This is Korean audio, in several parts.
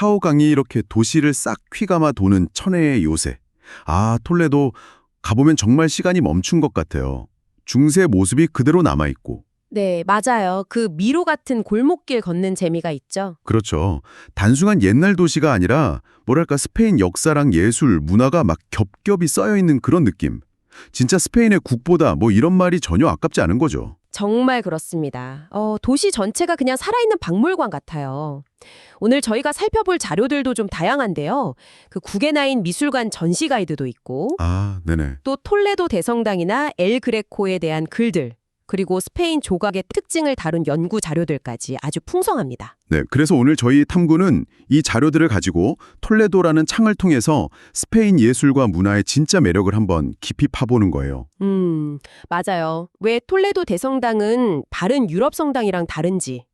타오강이 이렇게 도시를 싹 휘감아 도는 천혜의 요새. 아, 톨레도 가보면 정말 시간이 멈춘 것 같아요. 중세 모습이 그대로 남아있고. 네, 맞아요. 그 미로 같은 골목길 걷는 재미가 있죠. 그렇죠. 단순한 옛날 도시가 아니라 뭐랄까 스페인 역사랑 예술, 문화가 막 겹겹이 쌓여 있는 그런 느낌. 진짜 스페인의 국보다 뭐 이런 말이 전혀 아깝지 않은 거죠. 정말 그렇습니다. 어, 도시 전체가 그냥 살아있는 박물관 같아요. 오늘 저희가 살펴볼 자료들도 좀 다양한데요. 그 구게나인 미술관 전시 가이드도 있고, 아, 네네. 또 톨레도 대성당이나 엘 그레코에 대한 글들, 그리고 스페인 조각의 특징을 다룬 연구 자료들까지 아주 풍성합니다. 네, 그래서 오늘 저희 탐구는 이 자료들을 가지고 톨레도라는 창을 통해서 스페인 예술과 문화의 진짜 매력을 한번 깊이 파보는 거예요. 음, 맞아요. 왜 톨레도 대성당은 다른 유럽 성당이랑 다른지,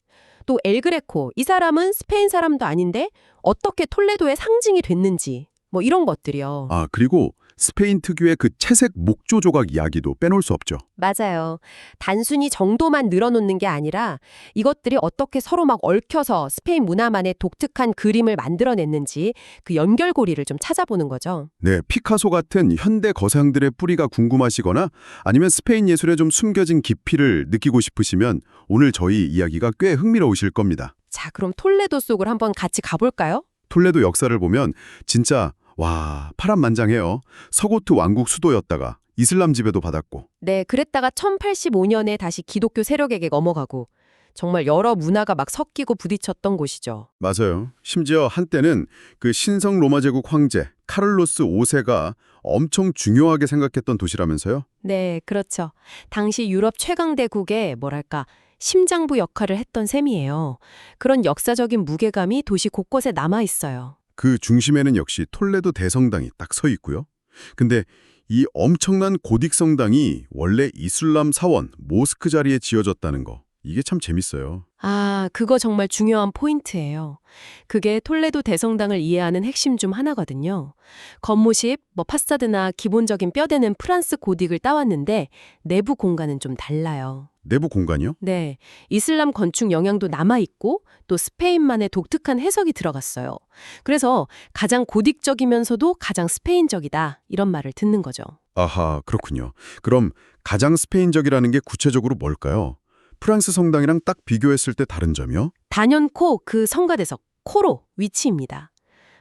또 엘그레코, 이 사람은 스페인 사람도 아닌데 어떻게 톨레도의 상징이 됐는지, 뭐 이런 것들이요. 아, 그리고 스페인 특유의 그 채색 목조 조각 이야기도 빼놓을 수 없죠. 맞아요. 단순히 정도만 늘어놓는 게 아니라 이것들이 어떻게 서로 막 얽혀서 스페인 문화만의 독특한 그림을 만들어냈는지 그 연결고리를 좀 찾아보는 거죠. 네, 피카소 같은 현대 거상들의 뿌리가 궁금하시거나 아니면 스페인 예술에 좀 숨겨진 깊이를 느끼고 싶으시면 오늘 저희 이야기가 꽤 흥미로우실 겁니다. 자, 그럼 톨레도 속을 한번 같이 가볼까요? 톨레도 역사를 보면 진짜 와, 파란만장해요. 서고트 왕국 수도였다가 이슬람 지배도 받았고 네, 그랬다가 1085년에 다시 기독교 세력에게 넘어가고 정말 여러 문화가 막 섞이고 부딪혔던 곳이죠. 맞아요. 심지어 한때는 그 신성 로마 제국 황제 카를로스 5세가 엄청 중요하게 생각했던 도시라면서요? 네, 그렇죠. 당시 유럽 최강대국의 뭐랄까 심장부 역할을 했던 셈이에요. 그런 역사적인 무게감이 도시 곳곳에 남아 있어요. 그 중심에는 역시 톨레도 대성당이 딱 서 있고요. 근데 이 엄청난 고딕 성당이 원래 이슬람 사원 모스크 자리에 지어졌다는 거. 이게 참 재밌어요. 아, 그거 정말 중요한 포인트예요. 그게 톨레도 대성당을 이해하는 핵심 중 하나거든요. 겉모습, 뭐 파사드나 기본적인 뼈대는 프랑스 고딕을 따왔는데 내부 공간은 좀 달라요. 내부 공간이요? 네, 이슬람 건축 영향도 남아있고 또 스페인만의 독특한 해석이 들어갔어요. 그래서 가장 고딕적이면서도 가장 스페인적이다 이런 말을 듣는 거죠. 아하, 그렇군요. 그럼 가장 스페인적이라는 게 구체적으로 뭘까요? 프랑스 성당이랑 딱 비교했을 때 다른 점이요? 단연코 그 성가대석, 코로 위치입니다.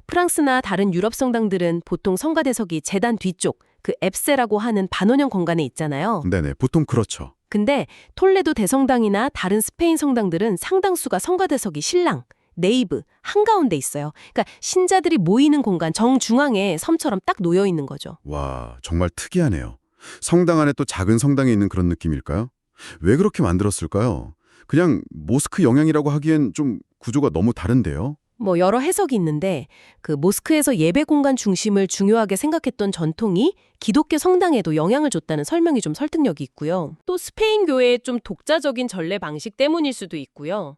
프랑스나 다른 유럽 성당들은 보통 성가대석이 재단 뒤쪽, 그 앱세라고 하는 반원형 공간에 있잖아요. 네네, 보통 그렇죠. 근데 톨레도 대성당이나 다른 스페인 성당들은 상당수가 성가대석이 신랑, 네이브, 한가운데 있어요. 그러니까 신자들이 모이는 공간 정중앙에 섬처럼 딱 놓여 있는 거죠. 와, 정말 특이하네요. 성당 안에 또 작은 성당이 있는 그런 느낌일까요? 왜 그렇게 만들었을까요? 그냥 모스크 영향이라고 하기엔 좀 구조가 너무 다른데요? 뭐 여러 해석이 있는데 그 모스크에서 예배 공간 중심을 중요하게 생각했던 전통이 기독교 성당에도 영향을 줬다는 설명이 좀 설득력이 있고요. 또 스페인 교회의 좀 독자적인 전래 방식 때문일 수도 있고요.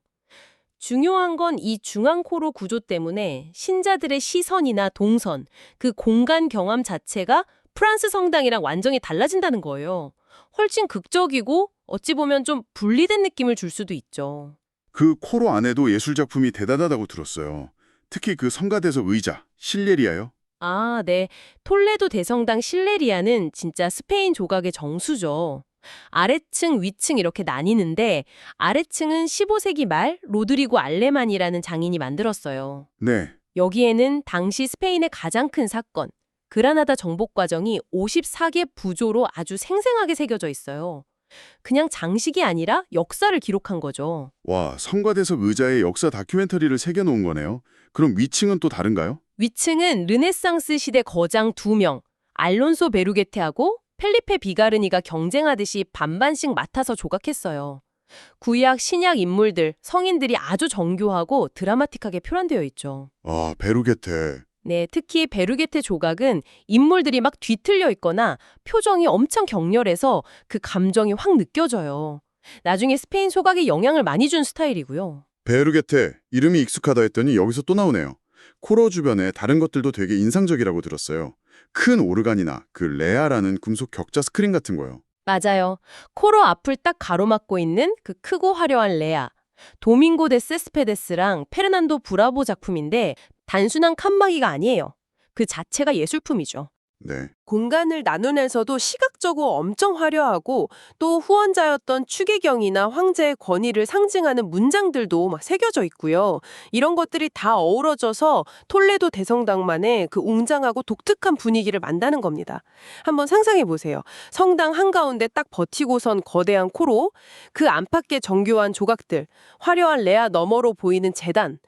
중요한 건 이 중앙 코로 구조 때문에 신자들의 시선이나 동선, 그 공간 경험 자체가 프랑스 성당이랑 완전히 달라진다는 거예요. 훨씬 극적이고 어찌 보면 좀 분리된 느낌을 줄 수도 있죠. 그 코로 안에도 예술 작품이 대단하다고 들었어요. 특히 그 성가대석 의자, 실레리아요. 아, 네. 톨레도 대성당 실레리아는 진짜 스페인 조각의 정수죠. 아래층, 위층 이렇게 나뉘는데 아래층은 15세기 말 로드리고 알레만이라는 장인이 만들었어요. 네. 여기에는 당시 스페인의 가장 큰 사건, 그라나다 정복 과정이 54개 부조로 아주 생생하게 새겨져 있어요. 그냥 장식이 아니라 역사를 기록한 거죠. 와, 성가대석 의자에 역사 다큐멘터리를 새겨놓은 거네요. 그럼 위층은 또 다른가요? 위층은 르네상스 시대 거장 두 명, 알론소 베루게테하고 펠리페 비가르니가 경쟁하듯이 반반씩 맡아서 조각했어요. 구약, 신약 인물들, 성인들이 아주 정교하고 드라마틱하게 표현되어 있죠. 아, 베루게테. 네, 특히 베르게테 조각은 인물들이 막 뒤틀려 있거나 표정이 엄청 격렬해서 그 감정이 확 느껴져요. 나중에 스페인 소각에 영향을 많이 준 스타일이고요. 베루게테. 이름이 익숙하다 했더니 여기서 또 나오네요. 코로 주변에 다른 것들도 되게 인상적이라고 들었어요. 큰 오르간이나 그 레아라는 금속 격자 스크린 같은 거요. 맞아요. 코로 앞을 딱 가로막고 있는 그 크고 화려한 레아. 도밍고 데 세스페데스랑 페르난도 브라보 작품인데 단순한 칸막이가 아니에요. 그 자체가 예술품이죠. 네. 공간을 나누면서도 시각적으로 엄청 화려하고 또 후원자였던 추계경이나 황제의 권위를 상징하는 문장들도 막 새겨져 있고요. 이런 것들이 다 어우러져서 톨레도 대성당만의 그 웅장하고 독특한 분위기를 만다는 겁니다. 한번 상상해 보세요. 성당 한가운데 딱 버티고선 거대한 코로 그 안팎의 정교한 조각들, 화려한 레아 너머로 보이는 재단.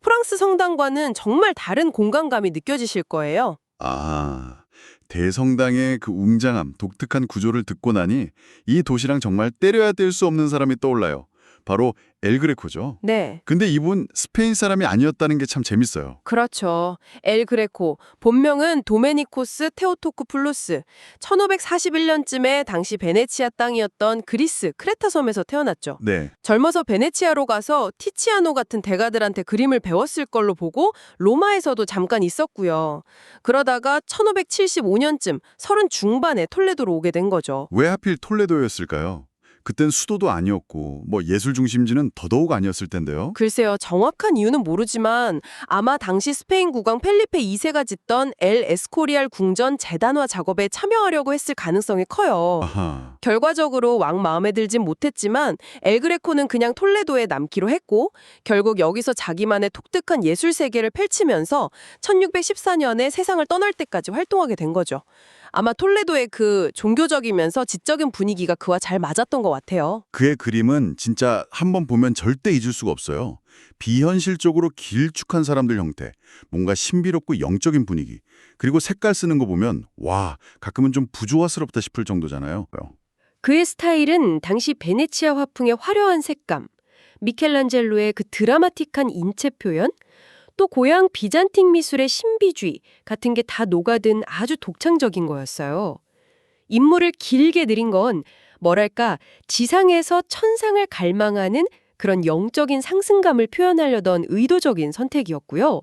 프랑스 성당과는 정말 다른 공간감이 느껴지실 거예요. 아, 대성당의 그 웅장함, 독특한 구조를 듣고 나니 이 도시랑 정말 때려야 뗄 수 없는 사람이 떠올라요. 바로 엘그레코죠. 네. 근데 이분 스페인 사람이 아니었다는 게 참 재밌어요. 그렇죠. 엘 그레코. 본명은 도메니코스 테오토쿠플루스. 1541년쯤에 당시 베네치아 땅이었던 그리스 크레타 섬에서 태어났죠. 네. 젊어서 베네치아로 가서 티치아노 같은 대가들한테 그림을 배웠을 걸로 보고 로마에서도 잠깐 있었고요. 그러다가 1575년쯤 서른 중반에 톨레도로 오게 된 거죠. 왜 하필 톨레도였을까요? 그땐 수도도 아니었고 뭐 예술 중심지는 더더욱 아니었을 텐데요. 글쎄요, 정확한 이유는 모르지만 아마 당시 스페인 국왕 펠리페 2세가 짓던 엘 에스코리알 궁전 재단화 작업에 참여하려고 했을 가능성이 커요. 아하. 결과적으로 왕 마음에 들진 못했지만 엘그레코는 그냥 톨레도에 남기로 했고 결국 여기서 자기만의 독특한 예술 세계를 펼치면서 1614년에 세상을 떠날 때까지 활동하게 된 거죠. 아마 톨레도의 그 종교적이면서 지적인 분위기가 그와 잘 맞았던 것 같아요. 그의 그림은 진짜 한번 보면 절대 잊을 수가 없어요. 비현실적으로 길쭉한 사람들 형태, 뭔가 신비롭고 영적인 분위기, 그리고 색깔 쓰는 거 보면 와, 가끔은 좀 부조화스럽다 싶을 정도잖아요. 그의 스타일은 당시 베네치아 화풍의 화려한 색감, 미켈란젤로의 그 드라마틱한 인체 표현, 또 고향 비잔틴 미술의 신비주의 같은 게 다 녹아든 아주 독창적인 거였어요. 인물을 길게 그린 건 뭐랄까 지상에서 천상을 갈망하는 그런 영적인 상승감을 표현하려던 의도적인 선택이었고요.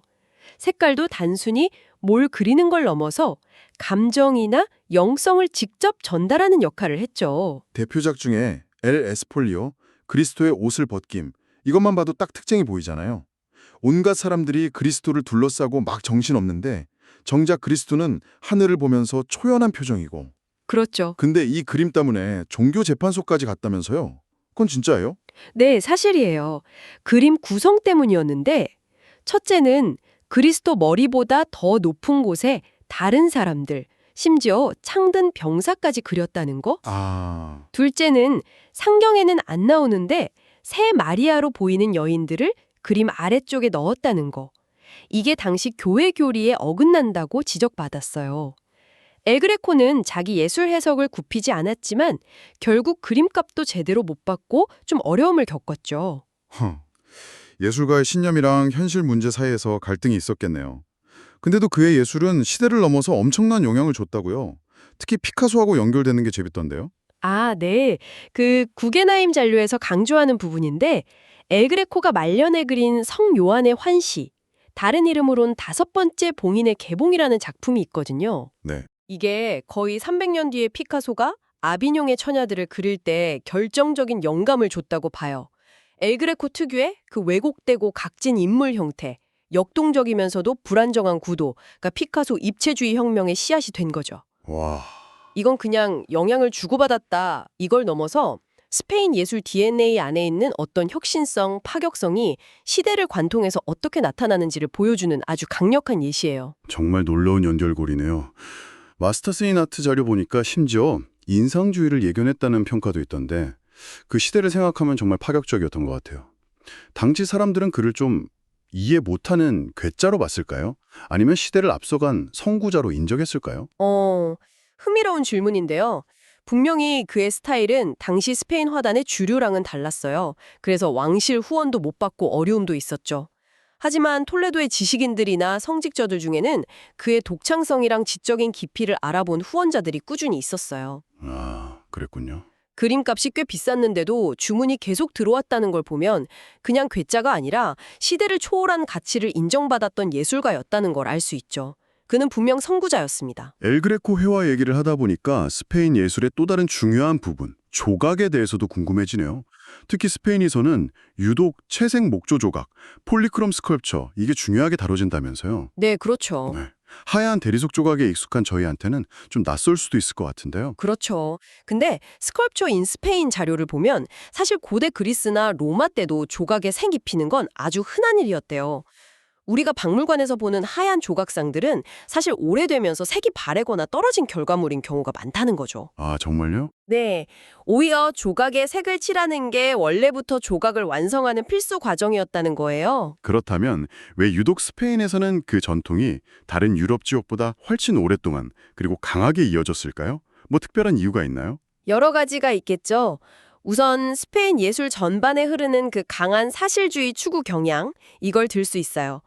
색깔도 단순히 뭘 그리는 걸 넘어서 감정이나 영성을 직접 전달하는 역할을 했죠. 대표작 중에 엘 에스폴리오, 그리스도의 옷을 벗김 이것만 봐도 딱 특징이 보이잖아요. 온갖 사람들이 그리스도를 둘러싸고 막 정신없는데 정작 그리스도는 하늘을 보면서 초연한 표정이고 그렇죠. 근데 이 그림 때문에 종교 재판소까지 갔다면서요? 그건 진짜예요? 네, 사실이에요. 그림 구성 때문이었는데 첫째는 그리스도 머리보다 더 높은 곳에 다른 사람들, 심지어 창든 병사까지 그렸다는 거. 아... 둘째는 상경에는 안 나오는데 새 마리아로 보이는 여인들을 그림 아래쪽에 넣었다는 거. 이게 당시 교회 교리에 어긋난다고 지적받았어요. 엘그레코는 자기 예술 해석을 굽히지 않았지만 결국 그림값도 제대로 못 받고 좀 어려움을 겪었죠. 허. 예술가의 신념이랑 현실 문제 사이에서 갈등이 있었겠네요. 근데도 그의 예술은 시대를 넘어서 엄청난 영향을 줬다고요. 특히 피카소하고 연결되는 게 재밌던데요. 아, 네. 그 구게나임 잔류에서 강조하는 부분인데 엘그레코가 말년에 그린 성 요한의 환시, 다른 이름으론 다섯 번째 봉인의 개봉이라는 작품이 있거든요. 네. 이게 거의 300년 뒤에 피카소가 아비뇽의 처녀들을 그릴 때 결정적인 영감을 줬다고 봐요. 엘그레코 특유의 그 왜곡되고 각진 인물 형태, 역동적이면서도 불안정한 구도, 그러니까 피카소 입체주의 혁명의 씨앗이 된 거죠. 와... 이건 그냥 영향을 주고받았다. 이걸 넘어서 스페인 예술 DNA 안에 있는 어떤 혁신성, 파격성이 시대를 관통해서 어떻게 나타나는지를 보여주는 아주 강력한 예시예요. 정말 놀라운 연결고리네요. 마스터스 인 아트 자료 보니까 심지어 인상주의를 예견했다는 평가도 있던데 그 시대를 생각하면 정말 파격적이었던 것 같아요. 당시 사람들은 그를 좀 이해 못하는 괴짜로 봤을까요? 아니면 시대를 앞서간 선구자로 인정했을까요? 어, 흥미로운 질문인데요. 분명히 그의 스타일은 당시 스페인 화단의 주류랑은 달랐어요. 그래서 왕실 후원도 못 받고 어려움도 있었죠. 하지만 톨레도의 지식인들이나 성직자들 중에는 그의 독창성이랑 지적인 깊이를 알아본 후원자들이 꾸준히 있었어요. 아, 그랬군요. 그림값이 꽤 비쌌는데도 주문이 계속 들어왔다는 걸 보면 그냥 괴짜가 아니라 시대를 초월한 가치를 인정받았던 예술가였다는 걸 알 수 있죠. 그는 분명 선구자였습니다. 엘그레코 회화 얘기를 하다 보니까 스페인 예술의 또 다른 중요한 부분, 조각에 대해서도 궁금해지네요. 특히 스페인에서는 유독 채색 목조 조각, 폴리크롬 스컬프처 이게 중요하게 다뤄진다면서요. 네, 그렇죠. 네. 하얀 대리석 조각에 익숙한 저희한테는 좀 낯설 수도 있을 것 같은데요. 그렇죠. 근데 스컬프처 인 스페인 자료를 보면 사실 고대 그리스나 로마 때도 조각에 색 입히는 건 아주 흔한 일이었대요. 우리가 박물관에서 보는 하얀 조각상들은 사실 오래되면서 색이 바래거나 떨어진 결과물인 경우가 많다는 거죠. 아, 정말요? 네. 오히려 조각에 색을 칠하는 게 원래부터 조각을 완성하는 필수 과정이었다는 거예요. 그렇다면 왜 유독 스페인에서는 그 전통이 다른 유럽 지역보다 훨씬 오랫동안 그리고 강하게 이어졌을까요? 뭐 특별한 이유가 있나요? 여러 가지가 있겠죠. 우선 스페인 예술 전반에 흐르는 그 강한 사실주의 추구 경향, 이걸 들 수 있어요.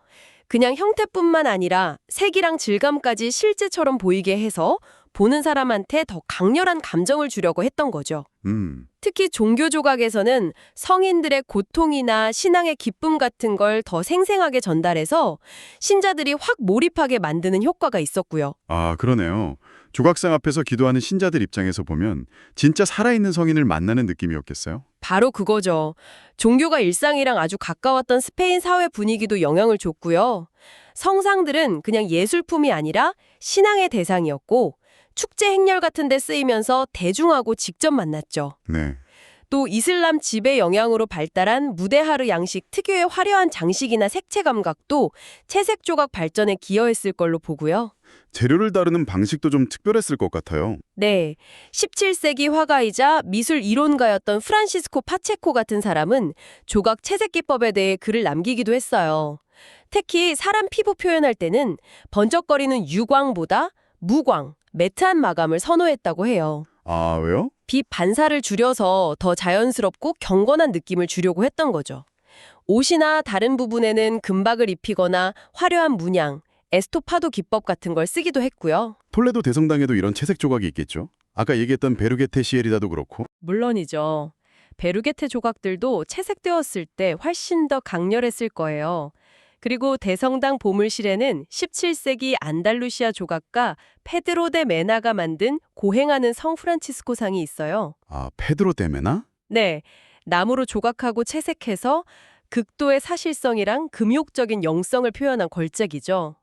그냥 형태뿐만 아니라 색이랑 질감까지 실제처럼 보이게 해서 보는 사람한테 더 강렬한 감정을 주려고 했던 거죠. 음, 특히 종교 조각에서는 성인들의 고통이나 신앙의 기쁨 같은 걸 더 생생하게 전달해서 신자들이 확 몰입하게 만드는 효과가 있었고요. 아, 그러네요. 조각상 앞에서 기도하는 신자들 입장에서 보면 진짜 살아있는 성인을 만나는 느낌이었겠어요? 바로 그거죠. 종교가 일상이랑 아주 가까웠던 스페인 사회 분위기도 영향을 줬고요. 성상들은 그냥 예술품이 아니라 신앙의 대상이었고 축제 행렬 같은 데 쓰이면서 대중하고 직접 만났죠. 네. 또 이슬람 지배 영향으로 발달한 무대하르 양식 특유의 화려한 장식이나 색채 감각도 채색 조각 발전에 기여했을 걸로 보고요. 재료를 다루는 방식도 좀 특별했을 것 같아요. 네. 17세기 화가이자 미술 이론가였던 프란시스코 파체코 같은 사람은 조각 채색 기법에 대해 글을 남기기도 했어요. 특히 사람 피부 표현할 때는 번쩍거리는 유광보다 무광, 매트한 마감을 선호했다고 해요. 아, 왜요? 빛 반사를 줄여서 더 자연스럽고 경건한 느낌을 주려고 했던 거죠. 옷이나 다른 부분에는 금박을 입히거나 화려한 문양, 에스토파도 기법 같은 걸 쓰기도 했고요. 톨레도 대성당에도 이런 채색 조각이 있겠죠? 아까 얘기했던 베르게테 시에리다도 그렇고. 물론이죠. 베르게테 조각들도 채색되었을 때 훨씬 더 강렬했을 거예요. 그리고 대성당 보물실에는 17세기 안달루시아 조각가 페드로 데 메나가 만든 고행하는 성 프란치스코 상이 있어요. 아, 페드로 데 메나? 네, 나무로 조각하고 채색해서 극도의 사실성이랑 금욕적인 영성을 표현한 걸작이죠.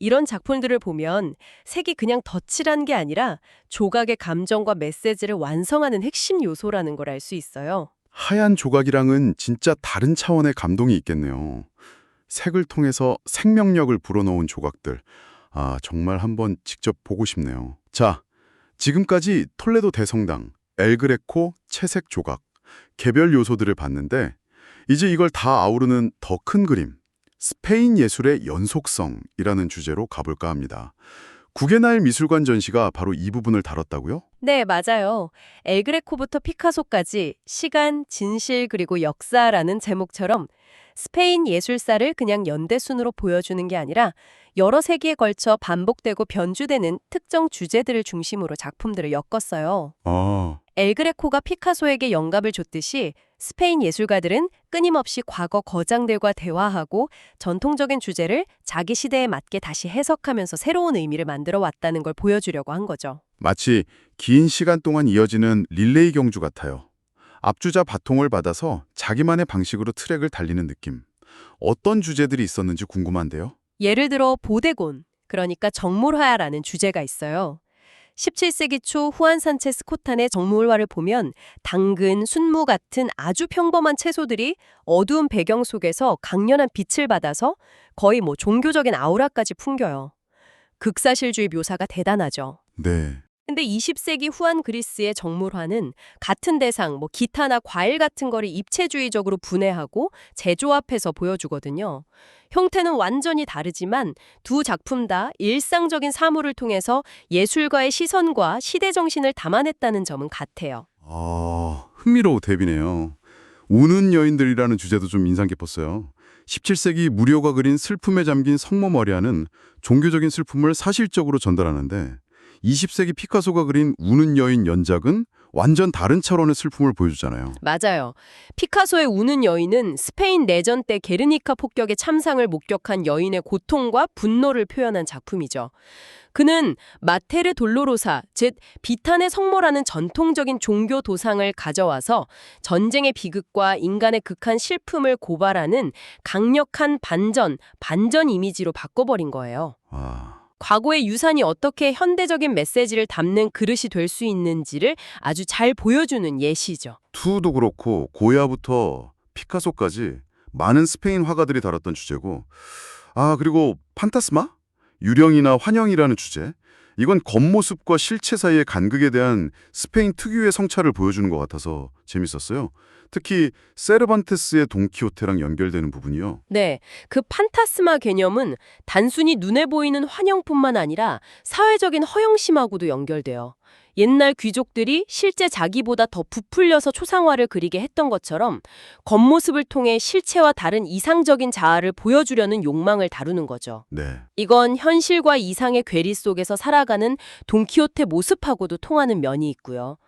이런 작품들을 보면 색이 그냥 덧칠한 게 아니라 조각의 감정과 메시지를 완성하는 핵심 요소라는 걸 알 수 있어요. 하얀 조각이랑은 진짜 다른 차원의 감동이 있겠네요. 색을 통해서 생명력을 불어넣은 조각들. 아, 정말 한번 직접 보고 싶네요. 자, 지금까지 톨레도 대성당, 엘그레코, 채색 조각, 개별 요소들을 봤는데 이제 이걸 다 아우르는 더 큰 그림, 스페인 예술의 연속성이라는 주제로 가볼까 합니다. 구게나일 미술관 전시가 바로 이 부분을 다뤘다고요? 네, 맞아요. 엘그레코부터 피카소까지 시간, 진실 그리고 역사라는 제목처럼 스페인 예술사를 그냥 연대순으로 보여주는 게 아니라 여러 세기에 걸쳐 반복되고 변주되는 특정 주제들을 중심으로 작품들을 엮었어요. 아, 엘그레코가 피카소에게 영감을 줬듯이 스페인 예술가들은 끊임없이 과거 거장들과 대화하고 전통적인 주제를 자기 시대에 맞게 다시 해석하면서 새로운 의미를 만들어 왔다는 걸 보여주려고 한 거죠. 마치 긴 시간 동안 이어지는 릴레이 경주 같아요. 앞주자 바통을 받아서 자기만의 방식으로 트랙을 달리는 느낌. 어떤 주제들이 있었는지 궁금한데요. 예를 들어 보데곤, 그러니까 정몰화야라는 주제가 있어요. 17세기 초 후안 산체스 코탄의 정몰화를 보면 당근, 순무 같은 아주 평범한 채소들이 어두운 배경 속에서 강렬한 빛을 받아서 거의 뭐 종교적인 아우라까지 풍겨요. 극사실주의 묘사가 대단하죠. 네. 근데 20세기 후한 그리스의 정물화는 같은 대상, 뭐 기타나 과일 같은 거를 입체주의적으로 분해하고 재조합해서 보여주거든요. 형태는 완전히 다르지만 두 작품 다 일상적인 사물을 통해서 예술가의 시선과 시대 정신을 담아냈다는 점은 같아요. 아, 흥미로운 대비네요. 우는 여인들이라는 주제도 좀 인상 깊었어요. 17세기 무료가 그린 슬픔에 잠긴 성모 머리아는 종교적인 슬픔을 사실적으로 전달하는데 20세기 피카소가 그린 우는 여인 연작은 완전 다른 차원의 슬픔을 보여주잖아요. 맞아요. 피카소의 우는 여인은 스페인 내전 때 게르니카 폭격의 참상을 목격한 여인의 고통과 분노를 표현한 작품이죠. 그는 마테르 돌로로사, 즉 비탄의 성모라는 전통적인 종교 도상을 가져와서 전쟁의 비극과 인간의 극한 슬픔을 고발하는 강력한 반전, 반전 이미지로 바꿔버린 거예요. 아, 과거의 유산이 어떻게 현대적인 메시지를 담는 그릇이 될 수 있는지를 아주 잘 보여주는 예시죠. 투도 그렇고 고야부터 피카소까지 많은 스페인 화가들이 다뤘던 주제고 아 그리고 판타스마? 유령이나 환영이라는 주제 이건 겉모습과 실체 사이의 간극에 대한 스페인 특유의 성찰을 보여주는 것 같아서 재밌었어요. 특히 세르반테스의 돈키호테랑 연결되는 부분이요. 네, 그 판타스마 개념은 단순히 눈에 보이는 환영뿐만 아니라 사회적인 허영심하고도 연결돼요. 옛날 귀족들이 실제 자기보다 더 부풀려서 초상화를 그리게 했던 것처럼 겉모습을 통해 실체와 다른 이상적인 자아를 보여주려는 욕망을 다루는 거죠. 네. 이건 현실과 이상의 괴리 속에서 살아가는 돈키호테 모습하고도 통하는 면이 있고요.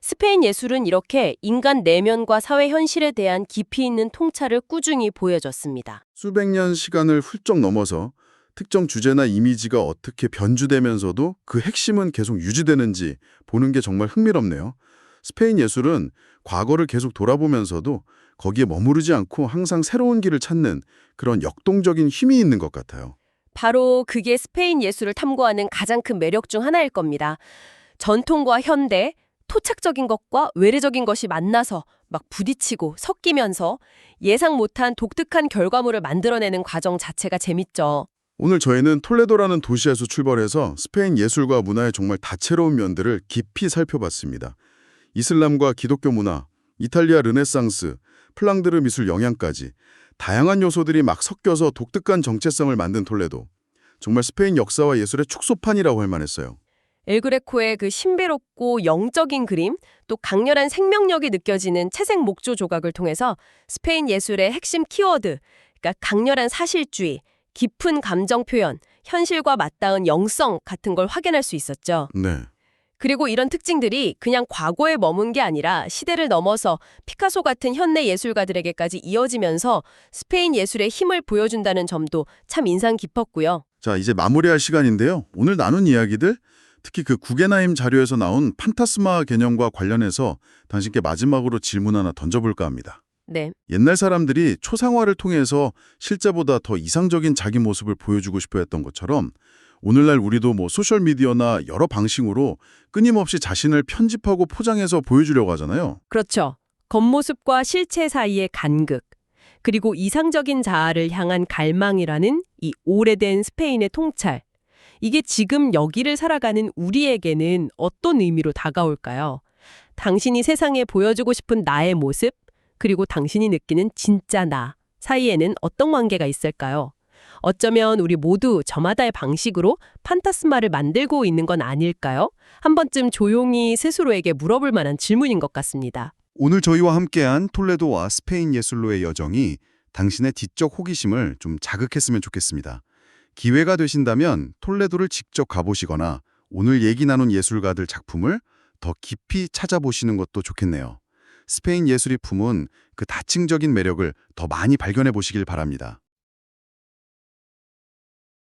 스페인 예술은 이렇게 인간 내면과 사회 현실에 대한 깊이 있는 통찰을 꾸준히 보여줬습니다. 수백 년 시간을 훌쩍 넘어서 특정 주제나 이미지가 어떻게 변주되면서도 그 핵심은 계속 유지되는지 보는 게 정말 흥미롭네요. 스페인 예술은 과거를 계속 돌아보면서도 거기에 머무르지 않고 항상 새로운 길을 찾는 그런 역동적인 힘이 있는 것 같아요. 바로 그게 스페인 예술을 탐구하는 가장 큰 매력 중 하나일 겁니다. 전통과 현대, 토착적인 것과 외래적인 것이 만나서 막 부딪히고 섞이면서 예상 못한 독특한 결과물을 만들어내는 과정 자체가 재밌죠. 오늘 저희는 톨레도라는 도시에서 출발해서 스페인 예술과 문화의 정말 다채로운 면들을 깊이 살펴봤습니다. 이슬람과 기독교 문화, 이탈리아 르네상스, 플랑드르 미술 영향까지 다양한 요소들이 막 섞여서 독특한 정체성을 만든 톨레도. 정말 스페인 역사와 예술의 축소판이라고 할 만했어요. 엘그레코의 그 신비롭고 영적인 그림, 또 강렬한 생명력이 느껴지는 채색 목조 조각을 통해서 스페인 예술의 핵심 키워드, 그러니까 강렬한 사실주의, 깊은 감정 표현, 현실과 맞닿은 영성 같은 걸 확인할 수 있었죠. 네. 그리고 이런 특징들이 그냥 과거에 머문 게 아니라 시대를 넘어서 피카소 같은 현대 예술가들에게까지 이어지면서 스페인 예술의 힘을 보여준다는 점도 참 인상 깊었고요. 자, 이제 마무리할 시간인데요. 오늘 나눈 이야기들, 특히 그 구게나임 자료에서 나온 판타스마 개념과 관련해서 당신께 마지막으로 질문 하나 던져볼까 합니다. 네. 옛날 사람들이 초상화를 통해서 실제보다 더 이상적인 자기 모습을 보여주고 싶어 했던 것처럼 오늘날 우리도 뭐 소셜미디어나 여러 방식으로 끊임없이 자신을 편집하고 포장해서 보여주려고 하잖아요. 그렇죠. 겉모습과 실체 사이의 간극, 그리고 이상적인 자아를 향한 갈망이라는 이 오래된 스페인의 통찰. 이게 지금 여기를 살아가는 우리에게는 어떤 의미로 다가올까요? 당신이 세상에 보여주고 싶은 나의 모습, 그리고 당신이 느끼는 진짜 나 사이에는 어떤 관계가 있을까요? 어쩌면 우리 모두 저마다의 방식으로 판타스마를 만들고 있는 건 아닐까요? 한 번쯤 조용히 스스로에게 물어볼 만한 질문인 것 같습니다. 오늘 저희와 함께한 톨레도와 스페인 예술로의 여정이 당신의 지적 호기심을 좀 자극했으면 좋겠습니다. 기회가 되신다면 톨레도를 직접 가보시거나 오늘 얘기 나눈 예술가들 작품을 더 깊이 찾아보시는 것도 좋겠네요. 스페인 예술이 품은 그 다층적인 매력을 더 많이 발견해 보시길 바랍니다.